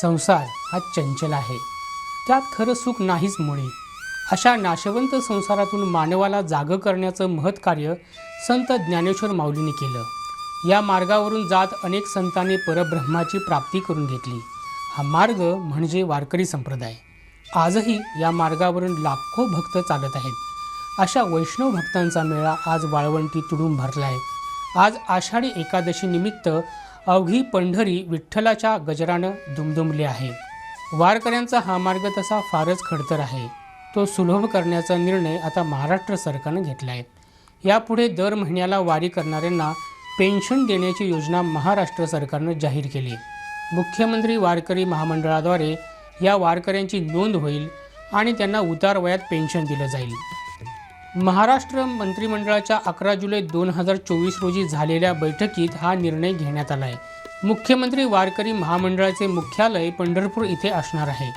संसार हा चंचल आहे. त्यात खरं सुख नाहीच मुळी. अशा नाशवंत संसारातून मानवाला जागं करण्याचं महत् कार्य संत ज्ञानेश्वर माऊलींनी केलं. या मार्गावरून जात अनेक संतांनी परब्रह्माची प्राप्ती करून घेतली. हा मार्ग म्हणजे वारकरी संप्रदाय. आजही या मार्गावरून लाखो भक्त चालत आहेत. अशा वैष्णव भक्तांचा मेळा आज वाळवंटी तुडून भरला आहे आज आषाढी एकादशी निमित्त अवघी पंढरी विठ्ठलाच्या गजरानं दुमदुमली आहे. वारकऱ्यांचा हा मार्ग तसा फारच खडतर आहे. तो सुलभ करण्याचा निर्णय आता महाराष्ट्र सरकारनं घेतला आहे यापुढे दर महिन्याला वारी करणाऱ्यांना पेन्शन देण्याची योजना महाराष्ट्र सरकारनं जाहीर केली. मुख्यमंत्री वारकरी महामंडळाद्वारे या वारकऱ्यांची नोंद होईल आणि त्यांना उतार वयात पेन्शन दिलं जाईल. महाराष्ट्र मंत्रिमंडळाच्या अकरा जुलै दोन हजार चोवीस रोजी झालेल्या बैठकीत हा निर्णय घेण्यात आला आहे मुख्यमंत्री वारकरी महामंडळाचे मुख्यालय पंढरपूर इथे असणार आहे.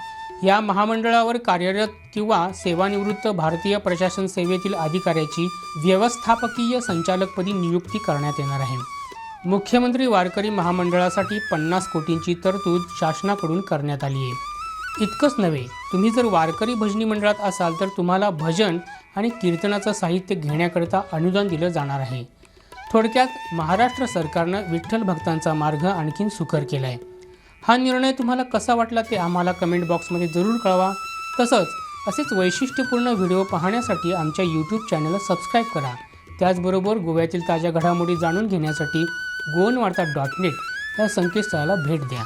या महामंडळावर कार्यरत किंवा सेवानिवृत्त भारतीय प्रशासन सेवेतील अधिकाऱ्याची व्यवस्थापकीय संचालकपदी नियुक्ती करण्यात येणार आहे. मुख्यमंत्री वारकरी महामंडळासाठी पन्नास कोटींची तरतूद शासनाकडून करण्यात आली आहे इतकंच नव्हे तुम्ही जर वारकरी भजनी मंडळात असाल तर तुम्हाला भजन आणि कीर्तनाचं साहित्य घेण्याकरिता अनुदान दिलं जाणार आहे. थोडक्यात महाराष्ट्र सरकारनं विठ्ठल भक्तांचा मार्ग आणखीन सुकर केला आहे हा निर्णय तुम्हाला कसा वाटला ते आम्हाला कमेंट बॉक्समध्ये जरूर कळवा. तसंच असेच वैशिष्ट्यपूर्ण व्हिडिओ पाहण्यासाठी आमच्या यूट्यूब चॅनलला सबस्क्राईब करा. त्याचबरोबर गोव्यातील ताज्या घडामोडी जाणून घेण्यासाठी गोवन वार्ता डॉट नेट या संकेतस्थळाला भेट द्या.